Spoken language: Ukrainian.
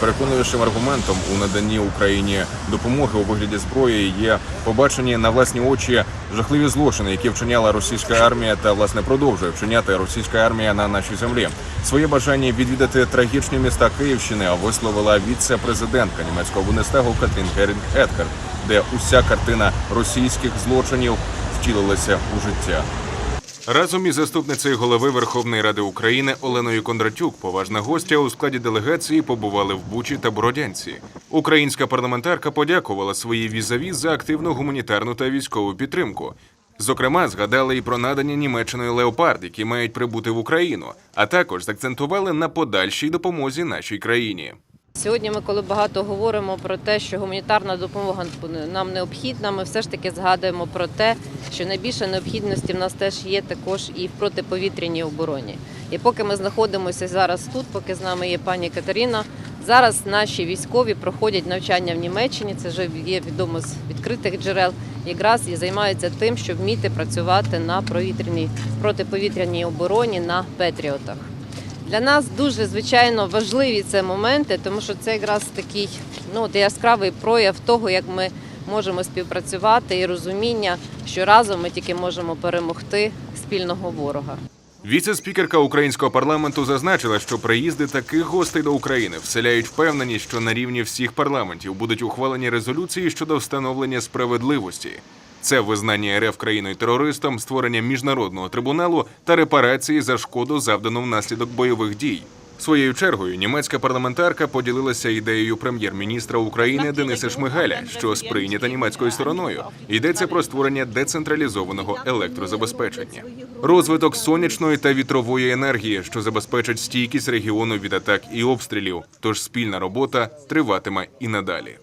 Найпереконливішим аргументом у наданні Україні допомоги у вигляді зброї є побачені на власні очі жахливі злочини, які вчиняла російська армія та власне продовжує вчиняти російська армія на нашій землі. Своє бажання відвідати трагічні міста Київщини висловила віце-президентка німецького Бундестагу Катрін Герінг Едгар, де уся картина російських злочинів втілилася у життя. Разом із заступницею голови Верховної Ради України Оленою Кондратюк, поважна гостя у складі делегації побували в Бучі та Бородянці. Українська парламентарка подякувала своїй візаві за активну гуманітарну та військову підтримку. Зокрема, згадали і про надані Німеччиною леопард, які мають прибути в Україну, а також закцентували на подальшій допомозі нашій країні. Сьогодні ми, коли багато говоримо про те, що гуманітарна допомога нам необхідна, ми все ж таки згадуємо про те, що найбільше необхідності в нас теж є також і в протиповітряній обороні. І поки ми знаходимося зараз тут, поки з нами є пані Катерина, зараз наші військові проходять навчання в Німеччині. Це вже є відомо з відкритих джерел. Якраз і займаються тим, щоб вміти працювати на протиповітряній обороні на Петріотах. Для нас дуже звичайно важливі це моменти, тому що це якраз такий ну, яскравий прояв того, як ми можемо співпрацювати і розуміння, що разом ми тільки можемо перемогти спільного ворога. Віце-спікерка українського парламенту зазначила, що приїзди таких гостей до України вселяють впевненість, що на рівні всіх парламентів будуть ухвалені резолюції щодо встановлення справедливості. Це визнання РФ країною терористом, створення міжнародного трибуналу та репарації за шкоду, завдану внаслідок бойових дій. Своєю чергою німецька парламентарка поділилася ідеєю прем'єр-міністра України Дениса Шмигаля, що сприйнята німецькою стороною. Йдеться про створення децентралізованого електрозабезпечення, розвиток сонячної та вітрової енергії, що забезпечить стійкість регіону від атак і обстрілів. Тож спільна робота триватиме і надалі.